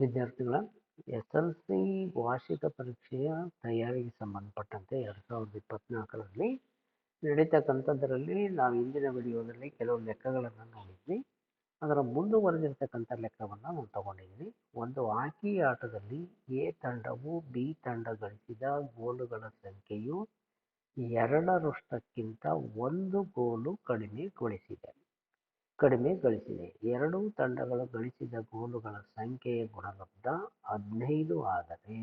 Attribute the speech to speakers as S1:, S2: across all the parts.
S1: ವಿದ್ಯಾರ್ಥಿಗಳ S L C ವಾರ್ಷಿಕ ಪರೀಕ್ಷೆಯ ತಯಾರಿಗೆ ಸಂಬಂಧಪಟ್ಟಂತೆ ಎರಡು ಸಾವಿರದ ಇಪ್ಪತ್ನಾಲ್ಕರಲ್ಲಿ ನಡೀತಕ್ಕಂಥದ್ದರಲ್ಲಿ ನಾವು ಹಿಂದಿನ ವಿಡಿಯೋದಲ್ಲಿ ಕೆಲವು ಲೆಕ್ಕಗಳನ್ನು ನೋಡಿದ್ವಿ. ಅದರ ಮುಂದುವರೆದಿರ್ತಕ್ಕಂಥ ಲೆಕ್ಕವನ್ನು ನಾನು ತಗೊಂಡಿದ್ದೀನಿ ಒಂದು ಹಾಕಿ ಆಟದಲ್ಲಿ ಎ ತಂಡವು ಬಿ ತಂಡ ಗಳಿಸಿದ ಗೋಲುಗಳ ಸಂಖ್ಯೆಯು ಎರಡರಷ್ಟಕ್ಕಿಂತ ಒಂದು ಗೋಲು ಕಡಿಮೆಗೊಳಿಸಿದೆ. ಕಡಿಮೆ ಗಳಿಸಿದೆ. ಎರಡೂ ತಂಡಗಳು ಗಳಿಸಿದ ಗೋಲುಗಳ ಸಂಖ್ಯೆಯ ಗುಣಲಬ್ಧ ಹದಿನೈದು ಆದರೆ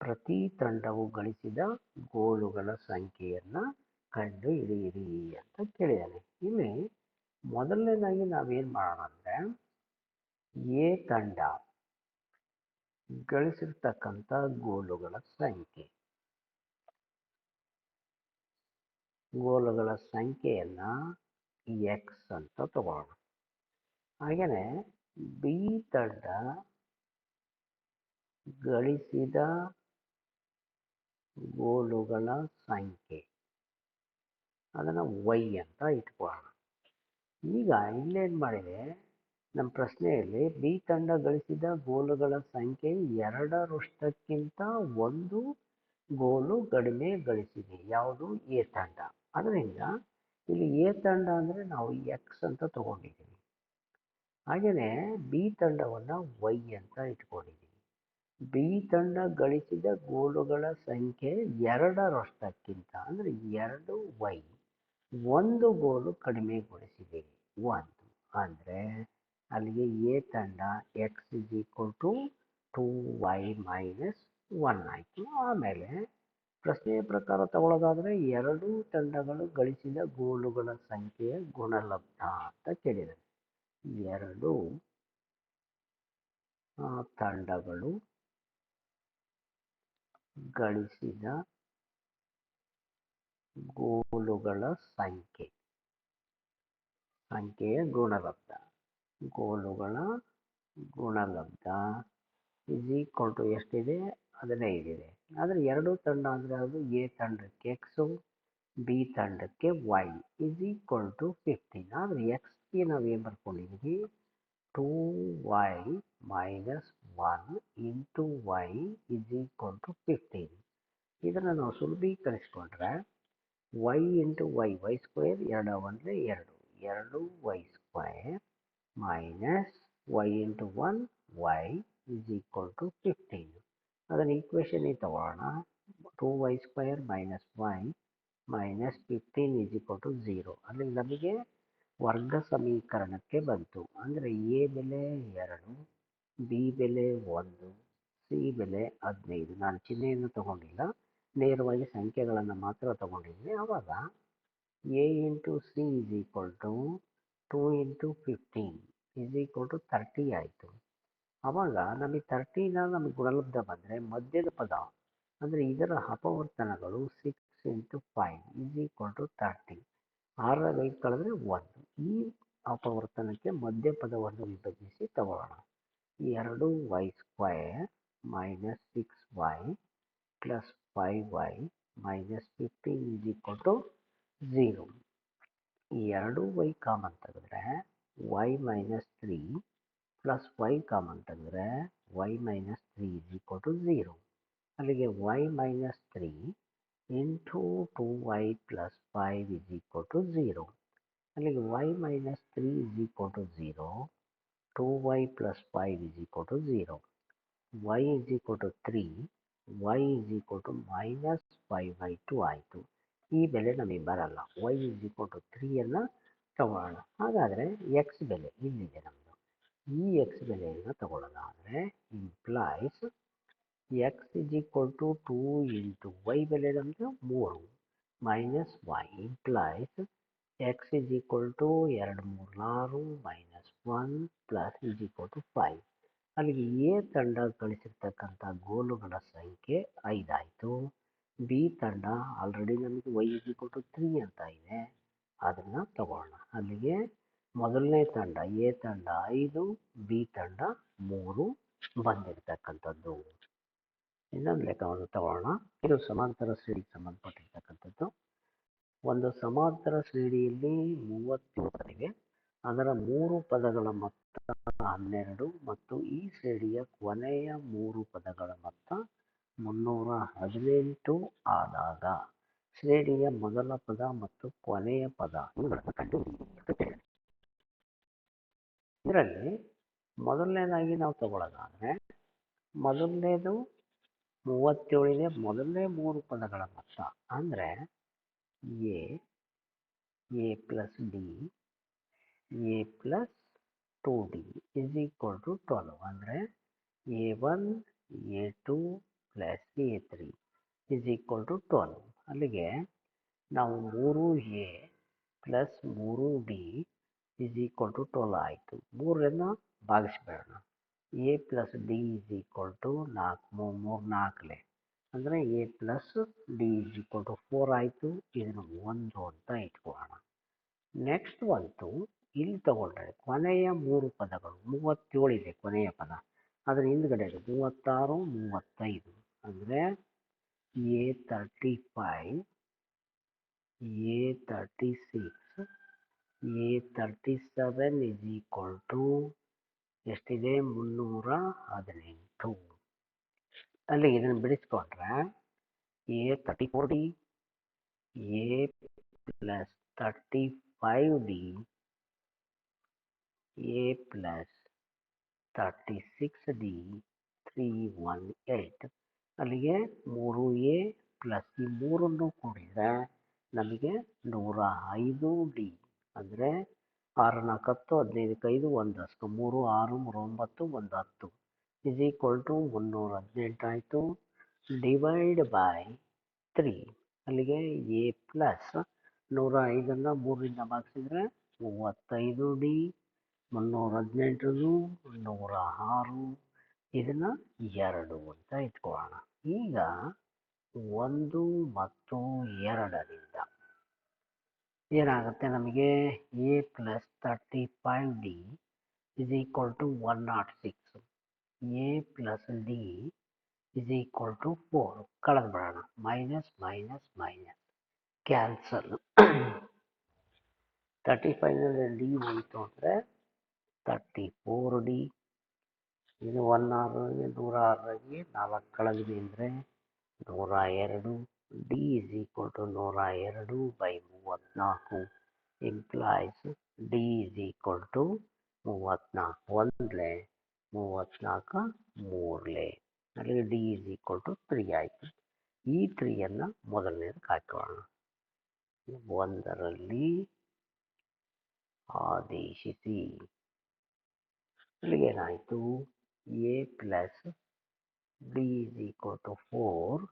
S1: ಪ್ರತಿ ತಂಡವು ಗಳಿಸಿದ ಗೋಲುಗಳ ಸಂಖ್ಯೆಯನ್ನು ಕಂಡು ಹಿಡಿಯಿರಿ ಅಂತ ಕೇಳಿದ್ದಾನೆ ಇಲ್ಲಿ ಮೊದಲನೇದಾಗಿ ನಾವೇನು ಮಾಡೋಣ ಅಂದರೆ ಎ ತಂಡ ಗಳಿಸಿರ್ತಕ್ಕಂಥ ಗೋಲುಗಳ ಸಂಖ್ಯೆ. ಗೋಲುಗಳ ಸಂಖ್ಯೆಯನ್ನು ಎಕ್ಸ್ ಅಂತ ತಗೊಳ್ಳೋಣ ಹಾಗೇನೆ ಬಿ ತಂಡ ಗಳಿಸಿದ ಗೋಲುಗಳ ಸಂಖ್ಯೆ. ಅದನ್ನು ವೈ ಅಂತ ಇಟ್ಕೊಳ್ಳೋಣ. ಈಗ ಇಲ್ಲೇನು ಮಾಡಿದೆ? ನಮ್ಮ ಪ್ರಶ್ನೆಯಲ್ಲಿ ಬಿ ತಂಡ ಗಳಿಸಿದ ಗೋಲುಗಳ ಸಂಖ್ಯೆ ಎರಡರಷ್ಟಕ್ಕಿಂತ ಒಂದು ಗೋಲು ಕಡಿಮೆ ಗಳಿಸಿದೆ. ಯಾವುದು? ಎ ತಂಡ. ಅದರಿಂದ ಇಲ್ಲಿ ಎ ತಂಡ ಅಂದರೆ ನಾವು ಎಕ್ಸ್ ಅಂತ ತಗೊಂಡಿದ್ದೀವಿ ಹಾಗೆಯೇ ಬಿ ತಂಡವನ್ನು ವೈ ಅಂತ ಇಟ್ಕೊಂಡಿದ್ದೀವಿ ಬಿ ತಂಡ ಗಳಿಸಿದ ಗೋಲುಗಳ ಸಂಖ್ಯೆ ಎರಡರಷ್ಟಕ್ಕಿಂತ ಅಂದರೆ ಎರಡು ವೈ ಒಂದು ಗೋಲು ಕಡಿಮೆಗೊಳಿಸಿದೆ ಒಂದು ಅಂದರೆ ಅಲ್ಲಿಗೆ ಎ ತಂಡ X is equal to two Y minus one ಆಯಿತು. ಆಮೇಲೆ ಪ್ರಶ್ನೆಯ ಪ್ರಕಾರ ತಗೊಳ್ಳೋದಾದರೆ ಎರಡೂ ತಂಡಗಳು ಗಳಿಸಿದ ಗೋಲುಗಳ ಸಂಖ್ಯೆಯ ಗುಣಲಬ್ಧ ಅಂತ ಕೇಳಿದ್ದಾರೆ. ಎರಡು ತಂಡಗಳು ಗಳಿಸಿದ ಗೋಲುಗಳ ಸಂಖ್ಯೆ, ಸಂಖ್ಯೆಯ ಗುಣಲಬ್ಧ, ಗೋಲುಗಳ ಗುಣಲಬ್ಧ ಇಸ್ ಈಕ್ವಲ್ ಟು ಎಷ್ಟಿದೆ? ಹದಿನೈದಿದೆ ಆದರೆ ಎರಡು ತಂಡ ಅಂದರೆ ಅದು ಎ ತಂಡಕ್ಕೆ ಎಕ್ಸು ಬಿ ತಂಡಕ್ಕೆ Y is equal to fifteen ಆದರೆ ಎಕ್ಸ್ಗೆ ನಾವು ಏನು ಬರ್ಕೊಂಡಿದ್ದೀವಿ two Y minus one into Y is equal to fifteen ಇದನ್ನು ನಾವು ಸುಲಭೀಕರಿಸ್ಕೊಂಡ್ರೆ Y into Y Y square ಎರಡು ಅಂದರೆ ಎರಡು. ಎರಡು Y square minus Y into one Y is equal to fifteen ಅದನ್ನು ಈಕ್ವೇಷನಿಗೆ ತಗೊಳ್ಳೋಣ two Y square minus Y minus fifteen is equal to zero ಅಲ್ಲಿ ನಮಗೆ ವರ್ಗ ಸಮೀಕರಣಕ್ಕೆ ಬಂತು. ಅಂದರೆ ಎ ಬೆಲೆ ಎರಡು ಬಿ ಬೆಲೆ ಒಂದು ಸಿ ಬೆಲೆ ಹದಿನೈದು. ನಾನು ಚಿಹ್ನೆಯನ್ನು ತಗೊಂಡಿಲ್ಲ. ನೇರವಾಗಿ ಸಂಖ್ಯೆಗಳನ್ನು ಮಾತ್ರ ತಗೊಂಡಿದ್ದೀನಿ ಆವಾಗ A into C is equal to two into fifteen is equal to thirty ಆಯಿತು. ಆವಾಗ ನಮಗೆ ತರ್ಟಿನ ನಮಗೆ ಗುಣಲಬ್ಧ ಬಂದರೆ ಮಧ್ಯದ ಪದ, ಅಂದರೆ ಇದರ ಅಪವರ್ತನಗಳು six into five is equal to thirty ಆರಾಗ ಐದು ಕಳೆದ್ರೆ ಒಂದು ಈ ಅಪವರ್ತನಕ್ಕೆ ಮಧ್ಯ ಪದವನ್ನು ವಿಭಜಿಸಿ ತಗೊಳ್ಳೋಣ. ಎರಡು Y square minus six Y plus five Y minus fifteen is equal to zero ಈ ಎರಡು ವೈ ಕಾಮನ್ ತೆಗೆದ್ರೆ Y minus three plus Y common ತೆಗೆದ್ರೆ Y minus three is equal to zero ಅಲ್ಲಿಗೆ Y minus three into two Y plus five is equal to zero ಅಲ್ಲಿಗೆ Y minus three is equal to zero two Y plus five is equal to zero Y is equal to three Y is equal to minus five by two ಆಯಿತು ಈ ಬೆಲೆ ನಮಗೆ ಬರಲ್ಲ. Y is equal to ತ್ರೀಯನ್ನು ತಗೊಳ್ಳೋಣ ಹಾಗಾದರೆ X ಬೆಲೆ ಇಲ್ಲಿದೆ ನಮ್ಮದು ಈ ಎಕ್ಸ್ ಬೆಲೆಯನ್ನು ತಗೊಳ್ಳೋದಾದರೆ implies X is equal to two into Y ಬೆಲೆ ನಮಗೆ ಮೂರು. Minus Y implies X is equal to ಎರಡು ಮೂರು ಆರು minus one plus is equal to five ಅಲ್ಲಿಗೆ ಎ ತಂಡ ಕಳಿಸಿರ್ತಕ್ಕಂಥ ಗೋಲುಗಳ ಸಂಖ್ಯೆ ಐದಾಯಿತು. ಬಿ ತಂಡ ಆಲ್ರೆಡಿ ನಮಗೆ Y is equal to three ಅಂತ ಇದೆ. ಅದನ್ನು ತಗೊಳ್ಳೋಣ. ಅಲ್ಲಿಗೆ ಮೊದಲನೇ ತಂಡ, ಎ ತಂಡ, ಐದು, ಬಿ ತಂಡ, ಮೂರು ಬಂದಿರತಕ್ಕಂಥದ್ದು. ಇನ್ನೊಂದು ಲೆಕ್ಕವನ್ನು ತಗೊಳ್ಳೋಣ ಇದು ಸಮಾಂತರ ಶ್ರೇಣಿಗೆ ಸಂಬಂಧಪಟ್ಟಿರ್ತಕ್ಕಂಥದ್ದು. ಒಂದು ಸಮಾಂತರ ಶ್ರೇಣಿಯಲ್ಲಿ ಮೂವತ್ತೇಳಿವೆ ಅದರ ಮೂರು ಪದಗಳ ಮೊತ್ತ ಹನ್ನೆರಡು ಮತ್ತು ಈ ಶ್ರೇಣಿಯ ಕೊನೆಯ ಮೂರು ಪದಗಳ ಮೊತ್ತ ಮುನ್ನೂರ ಹದಿನೆಂಟು ಆದಾಗ. ಶ್ರೇಣಿಯ ಮೊದಲ ಪದ ಮತ್ತು ಕೊನೆಯ ಪದ ಇವುಗಳನ್ನು ಕಂಡುಹಿಡಿಯಿರಿ ಇದರಲ್ಲಿ ಮೊದಲನೇದಾಗಿ ನಾವು ತಗೊಳ್ಳೋದಾದರೆ ಮೊದಲನೇದು ಮೂವತ್ತೇಳಿದೆ ಮೊದಲನೇ ಮೂರು ಪದಗಳ ಮೊತ್ತ ಅಂದರೆ A A plus D A plus two D is equal to twelve. ಅಂದರೆ A one, A two plus A three is equal to twelve. ಅಲ್ಲಿಗೆ ನಾವು ಮೂರು ಎ ಪ್ಲಸ್ ಮೂರು D is equal to twelve ಆಯಿತು. ಮೂರರಿಂದ ಭಾಗಿಸ್ಬೇಡೋಣ. A plus D is equal to ನಾಲ್ಕು ಮೂರು ಮೂರು ನಾಲ್ಕಲೆ ಅಂದರೆ A plus D is equal to four ಆಯಿತು. ಇದನ್ನು ಒಂದು ಅಂತ ಇಟ್ಕೊಳ್ಳೋಣ. ನೆಕ್ಸ್ಟ್ ಬಂತು. ಇಲ್ಲಿ ತಗೊಂಡ್ರೆ ಕೊನೆಯ ಮೂರು ಪದಗಳು ಮೂವತ್ತೇಳಿದೆ ಕೊನೆಯ ಪದ. ಅದರ ಹಿಂದ್ಗಡೆ ಮೂವತ್ತಾರು, ಮೂವತ್ತೈದು. ಅಂದರೆ A thirty five A thirty six A thirty seven is equal to ಎಷ್ಟಿದೆ? ಮುನ್ನೂರ ಹದಿನೆಂಟು ಅಲ್ಲಿ ಇದನ್ನು ಬಿಡಿಸ್ಕೊಂಡ್ರೆ A thirty four D, A plus thirty five D, A plus thirty six D, three one eight. ಅಲ್ಲಿಗೆ ಮೂರು ಎ ಪ್ಲಸ್ ಈ ಮೂರನ್ನು ಕೂಡಿದರೆ ನಮಗೆ ನೂರ ಐದು ಡಿ. ಅಂದರೆ ಆರು ನಾಲ್ಕು ಹತ್ತು ಹದಿನೈದಕ್ಕೆ ಐದು ಒಂದು ಹತ್ತು ಮೂರು, ಆರು, ಮೂರು, ಒಂಬತ್ತು ಒಂದು ಹತ್ತು ಇಸ್ ಈಕ್ವಲ್ ಟು ಮುನ್ನೂರ ಹದಿನೆಂಟು ಆಯಿತು. ಡಿವೈಡ್ ಬೈ ತ್ರೀ ಅಲ್ಲಿಗೆ ಎ ಪ್ಲಸ್ ನೂರ ಐದನ್ನು ಮೂರರಿಂದ ಭಾಗಿಸಿದರೆ ಮೂವತ್ತೈದು ಡಿ ಮುನ್ನೂರ ಹದಿನೆಂಟು ನೂರ ಆರು. ಇದನ್ನು ಎರಡು ಅಂತ ಇಟ್ಕೊಳ್ಳೋಣ. ಈಗ ಒಂದು ಮತ್ತು ಎರಡರಿಂದ ಏನಾಗುತ್ತೆ ನಮಗೆ A plus thirty five D is equal to one naught six A plus D is equal to four ಕಳೆದು ಬಿಡೋಣ. Minus minus minus cancel thirty ಫೈವ್ನಲ್ಲಿ D ಹೋಯಿತು ಅಂದರೆ ತರ್ಟಿ ಫೋರ್ ಡಿ ಇದು ಒನ್ ಆರ್ ನೂರ ಆರರಾಗಿ ನಾಲ್ಕು ಕಳೆದ್ವಿ ಅಂದರೆ ನೂರ ಎರಡು. ಡಿ ಇಸ್ ಈಕ್ವಲ್ ಟು ನೂರ ಎರಡು ಬೈ ಮೂವತ್ತ್ನಾಲ್ಕು implies D is equal to ಮೂವತ್ತ್ನಾಲ್ಕು ಒಂದ್ಲೆ ಮೂವತ್ತ್ನಾಲ್ಕು ಮೂರಲೇ. ಅಲ್ಲಿಗೆ D is equal to three ಆಯಿತು. ಈ ತ್ರೀಯನ್ನು ಮೊದಲನೇದಕ್ಕೆ ಹಾಕೋಣ ಒಂದರಲ್ಲಿ ಆದೇಶಿಸಿ. ಅಲ್ಲಿಗೆ ಏನಾಯಿತು? A plus D is equal to four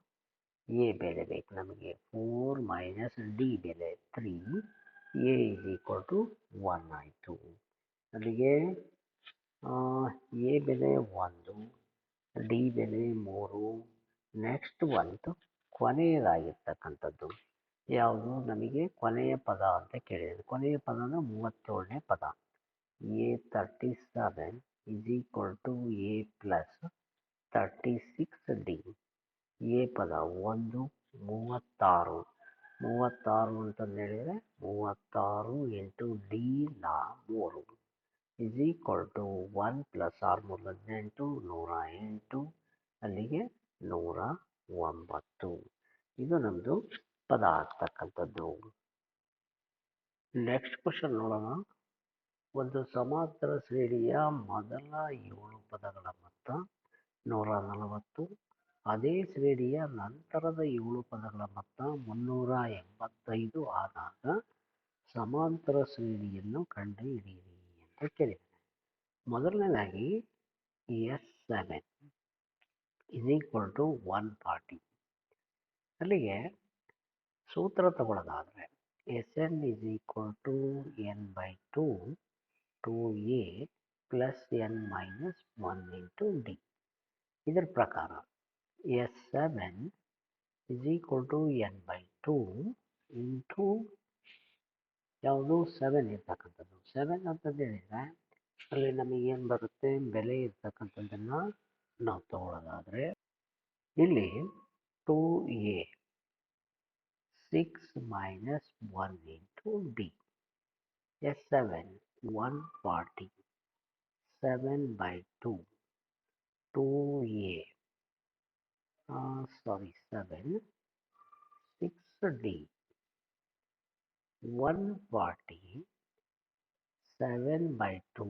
S1: A ಬೆಲೆ ಬೇಕು ನಮಗೆ ಫೋರ್ ಮೈನಸ್ ಡಿ ಬೆಲೆ three A is equal to one ಆಯಿತು. ಅಲ್ಲಿಗೆ ಎ ಬೆಲೆ ಒಂದು ಡಿ ಬೆಲೆ ಮೂರು ನೆಕ್ಸ್ಟ್ ಒಂದು ಕೊನೆಯದಾಗಿರ್ತಕ್ಕಂಥದ್ದು. ಯಾವುದು? ನಮಗೆ ಕೊನೆಯ ಪದ ಅಂತ ಕೇಳಿದೆ ಕೊನೆಯ ಪದ ಅಂದರೆ ಮೂವತ್ತೇಳನೇ ಪದ. A thirty seven is equal to A plus thirty six D A ಪದ ಒಂದು, ಮೂವತ್ತಾರು. ಮೂವತ್ತಾರು ಅಂತಂದು ಹೇಳಿದರೆ ಮೂವತ್ತಾರು ಇಂಟು ಡಿ ನಾ ಮೂರು. Is equal to one plus ಆರು ಮೂರು ಹದಿನೆಂಟು, ನೂರ ಎಂಟು, ಅಲ್ಲಿಗೆ ನೂರ ಒಂಬತ್ತು. ಇದು ನಮ್ಮದು ಪದ ಆಗ್ತಕ್ಕಂಥದ್ದು. ನೆಕ್ಸ್ಟ್ ಕ್ವಶನ್ ನೋಡೋಣ. ಒಂದು ಸಮಾಂತರ ಶ್ರೇಣಿಯ ಮೊದಲ ಏಳು ಪದಗಳ ಮೊತ್ತ ನೂರ ನಲವತ್ತು ಅದೇ ಶ್ರೇಣಿಯ ನಂತರದ ಏಳು ಪದಗಳ ಮೊತ್ತ ಮುನ್ನೂರ ಎಂಬತ್ತೈದು ಆದಾಗ ಸಮಾಂತರ ಶ್ರೇಣಿಯನ್ನು ಕಂಡುಹಿಡಿಯಿರಿ ಅಂತ ಕೇಳಿದ್ದಾರೆ ಮೊದಲನೇದಾಗಿ S seven is equal to one forty ಅಲ್ಲಿಗೆ ಸೂತ್ರ ತಗೊಳ್ಳೋದಾದರೆ S N is equal to N by two two A plus N minus one into D ಇದರ ಪ್ರಕಾರ S seven is equal to N by two into ಯಾವುದು seven ಇರ್ತಕ್ಕಂಥದ್ದು. Seven ಅಂತಂದು ಹೇಳಿದರೆ, ಅಲ್ಲಿ ನಮಗೇನು ಬರುತ್ತೆ? ಬೆಲೆ ಇರ್ತಕ್ಕಂಥದ್ದನ್ನು ನಾವು ತಗೊಳ್ಳೋದಾದರೆ ಇಲ್ಲಿ two A six minus one into D S seven one forty seven by two two A seven six D one forty seven by two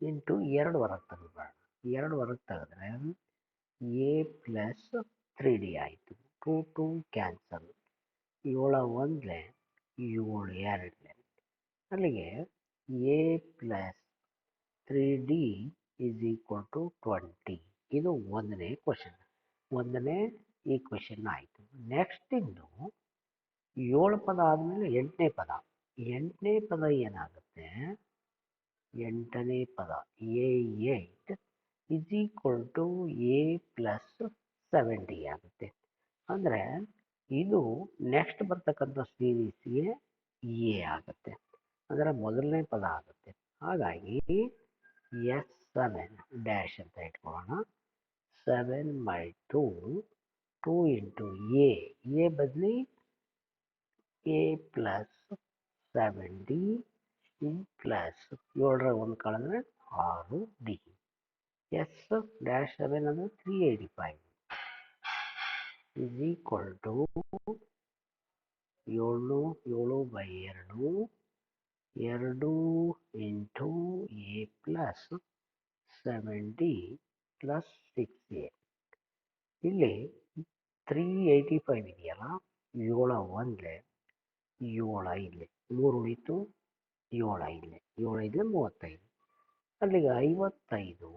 S1: into ಎರಡು ಹೊರಗೆ ತೆಗೆದ್ಬೇಡ ಎರಡು ಹೊರಗೆ ತೆಗೆದ್ರೆ ಎ ಪ್ಲಸ್ ತ್ರೀ ಡಿ ಆಯಿತು. ಟೂ ಟು ಕ್ಯಾನ್ಸಲ್ ಏಳು ಒಂದಲೇ ಏಳು ಎರಡಲೆ ಅಲ್ಲಿಗೆ A plus three D is equal to twenty ಇದು ಒಂದನೇ ಕ್ವಶನ್ ಒಂದನೇ ಈ ಕ್ವೆಶನ್ ಆಯಿತು. ನೆಕ್ಸ್ಟ್ ಇನ್ನು ಏಳು ಪದ ಆದಮೇಲೆ ಎಂಟನೇ ಪದ. ಎಂಟನೇ ಪದ ಏನಾಗುತ್ತೆ? ಎಂಟನೇ ಪದ. A eight is equal to A plus seventy ಆಗುತ್ತೆ. ಅಂದರೆ ಇದು ನೆಕ್ಸ್ಟ್ ಬರ್ತಕ್ಕಂಥ ಸೀರೀಸ್ಗೆ ಎ ಆಗುತ್ತೆ. ಅಂದರೆ ಮೊದಲನೇ ಪದ ಆಗುತ್ತೆ. ಹಾಗಾಗಿ ಎಸ್ ಸೆವೆನ್ ಡ್ಯಾಶ್ ಅಂತ ಇಟ್ಕೊಳ್ಳೋಣ. Seven by two two into A A ಬದಲಿ A plus seven D plus ಏಳರ ಒಂದು ಕಳೆದ್ರೆ ಆರು ಡಿ ಎಸ್ ಡ್ಯಾಶ್ ಸೆವೆನ್ ಅಂದರೆ three eighty five is equal to ಏಳು ಏಳು ಬೈ ಎರಡು ಎರಡು into A plus seven D plus six A ಇಲ್ಲಿ ತ್ರೀ ಏಯ್ಟಿ ಫೈವ್ ಇದೆಯಲ್ಲ? ಏಳ ಒಂದಲೆ, ಏಳು ಐದಲೆ. ಮೂರು ಉಳಿತು ಏಳು ಐದಲೆ. ಏಳು ಐದಲೆ ಮೂವತ್ತೈದು. ಅಲ್ಲಿಗೆ ಐವತ್ತೈದು,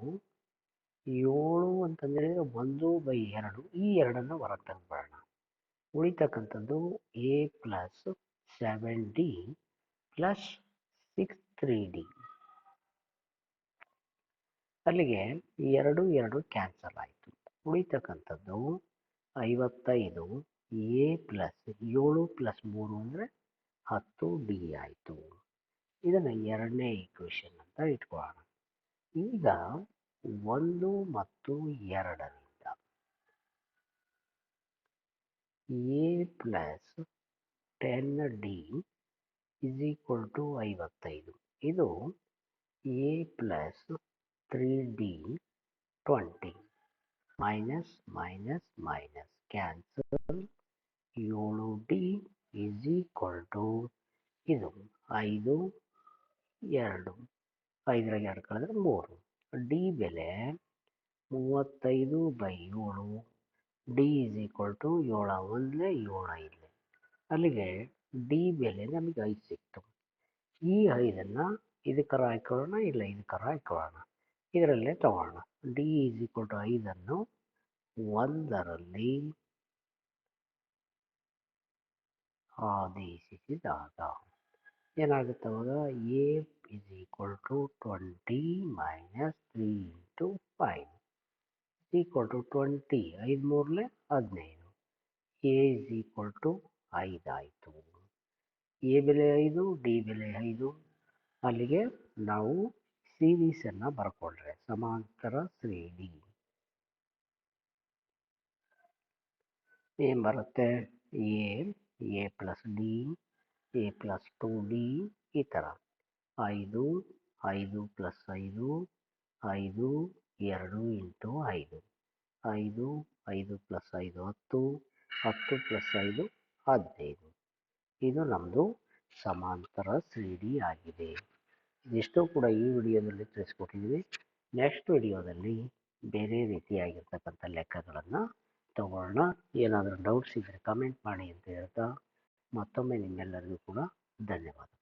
S1: ಏಳು ಅಂತಂದರೆ ಒಂದು ಬೈ ಎರಡು. ಈ ಎರಡನ್ನು ಹೊರಗೆ ತೆಗೆದ್ಬಿಡೋಣ ಉಳಿತಕ್ಕಂಥದ್ದು A plus seven D plus six three D ಅಲ್ಲಿಗೆ ಎರಡು ಎರಡು ಕ್ಯಾನ್ಸಲ್ ಆಯಿತು. ಉಳಿತಕ್ಕಂಥದ್ದು ಐವತ್ತೈದು ಎ ಪ್ಲಸ್ ಏಳು ಪ್ಲಸ್ ಮೂರು ಅಂದರೆ ಹತ್ತು ಡಿ ಆಯಿತು. ಇದನ್ನು ಎರಡನೇ ಈಕ್ವೇಷನ್ ಅಂತ ಇಟ್ಕೊಳ್ಳೋಣ. ಈಗ ಒಂದು ಮತ್ತು ಎರಡರಿಂದ A plus ten D is equal to ಐವತ್ತೈದು. ಇದು A plus three D twenty minus minus minus cancel ಏಳು ಡಿ ಈಸ್ ಈಕ್ವಲ್ ಟು ಇದು. ಐದು, ಎರಡು. ಐದರಾಗ ಎರಡು ಕಳೆದ್ರೆ ಮೂರು. ಡಿ ಬೆಲೆ ಮೂವತ್ತೈದು ಬೈ ಏಳು. ಡಿ ಇಸ್ ಈಕ್ವಲ್ ಟು ಏಳ ಒಂದಲೇ ಏಳು ಐದಲೆ. ಅಲ್ಲಿಗೆ ಡಿ ಬೆಲೆ ನಮಗೆ ಐದು ಸಿಕ್ತು. ಈ ಐದನ್ನು ಇದಕ್ಕರ ಹಾಕೊಳ್ಳೋಣ ಇಲ್ಲ ಇದಕ್ಕರ ಹಾಕೊಳ್ಳೋಣ ಇದರಲ್ಲೇ ತಗೊಳ್ಳೋಣ ಡಿ ಈಸ್ ಈಕ್ವಲ್ ಟು ಐದನ್ನು ಒಂದರಲ್ಲಿ ಆದೇಶಿಸಿದಾಗ ಏನಾಗುತ್ತೆ ಅವಾಗ? A is equal to twenty minus three into five equal to twenty ಐದು ಮೂರಲೆ ಹದಿನೈದು. ಎ ಇಸ್ ಈಕ್ವಲ್ ಟು ಐದಾಯಿತು ಎ ಬೆಲೆ ಐದು ಡಿ ಬೆಲೆ ಐದು. ಅಲ್ಲಿಗೆ ನಾವು ಸೀರೀಸನ್ನು ಬರ್ಕೊಳ್ರೆ. ಸಮಾಂತರ ಶ್ರೇಣಿ ಏನು ಬರುತ್ತೆ? A a plus d, a plus two d ಈ ಥರ ಐದು ಐದು ಪ್ಲಸ್ ಐದು ಐದು, ಎರಡು ಇಂಟು ಐದು. ಐದು ಐದು ಪ್ಲಸ್ ಐದು ಹತ್ತು ಹತ್ತು ಪ್ಲಸ್ ಐದು ಹದಿನೈದು. ಇದು ನಮ್ಮದು ಸಮಾಂತರ ಶ್ರೇಣಿ ಆಗಿದೆ. ಇದಿಷ್ಟು ಕೂಡ ಈ ವಿಡಿಯೋದಲ್ಲಿ ತಿಳಿಸ್ಕೊಟ್ಟಿದ್ದೀವಿ. ನೆಕ್ಸ್ಟ್ ವಿಡಿಯೋದಲ್ಲಿ ಬೇರೆ ರೀತಿಯಾಗಿರ್ತಕ್ಕಂಥ ಲೆಕ್ಕಗಳನ್ನು ತಗೊಳ್ಳೋಣ. ಏನಾದರೂ ಡೌಟ್ಸ್ ಇದ್ದರೆ ಕಮೆಂಟ್ ಮಾಡಿ ಅಂತ ಹೇಳ್ತಾ ಮತ್ತೊಮ್ಮೆ ನಿಮ್ಮೆಲ್ಲರಿಗೂ ಕೂಡ ಧನ್ಯವಾದ.